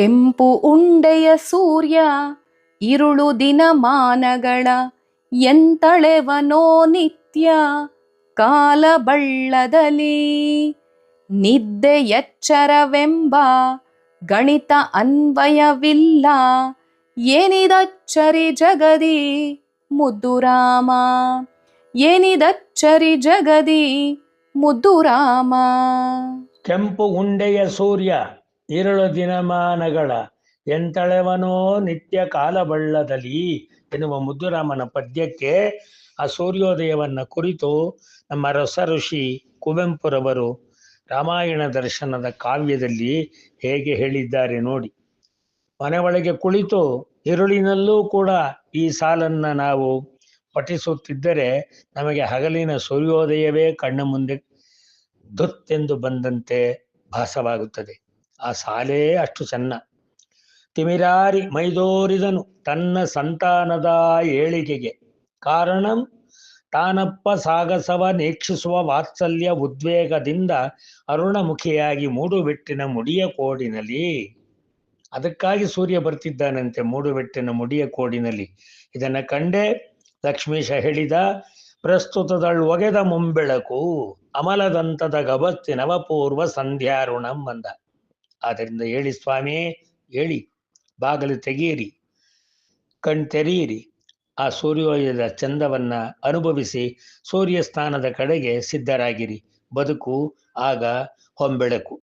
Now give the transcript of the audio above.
ಕೆಂಪು ಉಂಡೆಯ ಸೂರ್ಯ, ಇರುಳು ದಿನಮಾನಗಳ ಎಂತಳೆವನೋ ನಿತ್ಯ, ಕಾಲ ಬಳ್ಳದಲ್ಲಿ. ನಿದ್ದೆ ಎಚ್ಚರವೆಂಬ ಗಣಿತ ಅನ್ವಯವಿಲ್ಲ, ಏನಿದಚ್ಚರಿ ಜಗದಿ ಮುದ್ದು ರಾಮ ಏನಿದಚ್ಚರಿ ಜಗದಿ ಮುದ್ದು ರಾಮ ಕೆಂಪು ಉಂಡೆಯ ಸೂರ್ಯ ಇರುಳು ದಿನಮಾನಗಳ ಎಂತಳೆವನೋ ನಿತ್ಯ ಕಾಲಬಳ್ಳದಲ್ಲಿ ಎನ್ನುವ ಮುದ್ದುರಾಮನ ಪದ್ಯಕ್ಕೆ ಆ ಸೂರ್ಯೋದಯವನ್ನ ಕುರಿತು ನಮ್ಮ ರಸ ಋಷಿ ಕುವೆಂಪುರವರು ರಾಮಾಯಣ ದರ್ಶನದ ಕಾವ್ಯದಲ್ಲಿ ಹೇಗೆ ಹೇಳಿದ್ದಾರೆ ನೋಡಿ. ಮನೆ ಒಳಗೆ ಕುಳಿತು ಇರುಳಿನಲ್ಲೂ ಕೂಡ ಈ ಸಾಲನ್ನ ನಾವು ಪಠಿಸುತ್ತಿದ್ದರೆ ನಮಗೆ ಹಗಲಿನ ಸೂರ್ಯೋದಯವೇ ಕಣ್ಣ ಮುಂದೆ ಧುತ್ತೆಂದು ಬಂದಂತೆ ಭಾಸವಾಗುತ್ತದೆ. ಆ ಸಾಲೇ ಅಷ್ಟು ಚೆನ್ನ ತಿಮಿರಾರಿ ಮೈದೋರಿದನು ತನ್ನ ಸಂತಾನದ ಏಳಿಗೆಗೆ. ಕಾರಣಂ? ತಾನಪ್ಪ ಸಾಗಸವ ನೀಕ್ಷಿಸುವ ವಾತ್ಸಲ್ಯ ಉದ್ವೇಗದಿಂದ ಅರುಣಮುಖಿಯಾಗಿ ಮೂಡುಬೆಟ್ಟಿನ ಮುಡಿಯ ಕೋಡಿನಲ್ಲಿ. ಅದಕ್ಕಾಗಿ ಸೂರ್ಯ ಬರ್ತಿದ್ದಾನಂತೆ ಮೂಡುಬೆಟ್ಟಿನ ಮುಡಿಯ ಕೋಡಿನಲ್ಲಿ. ಇದನ್ನ ಕಂಡೇ? ಲಕ್ಷ್ಮೀಶ ಹೇಳಿದ, ಪ್ರಸ್ತುತದಳು ಒಗೆದ ಮುಂಬೆಳಕು, ಅಮಲದಂತದ ಗಬತ್ತಿನವ ಪೂರ್ವ ಸಂಧ್ಯಾರುಣಂ ಅಂದ. ಆದ್ದರಿಂದ ಹೇಳಿ ಸ್ವಾಮಿ, ಹೇಳಿ, ಬಾಗಿಲು ತೆಗೆಯಿರಿ ಕಣ್ ತೆರೆಯಿರಿ ಆ ಸೂರ್ಯೋದಯದ ಚಂದವನ್ನು ಅನುಭವಿಸಿ ಸೂರ್ಯ ಸ್ಥಾನದ ಕಡೆಗೆ ಸಿದ್ಧರಾಗಿರಿ. ಬದುಕು ಆಗ ಹೊಂಬೆಳಕು.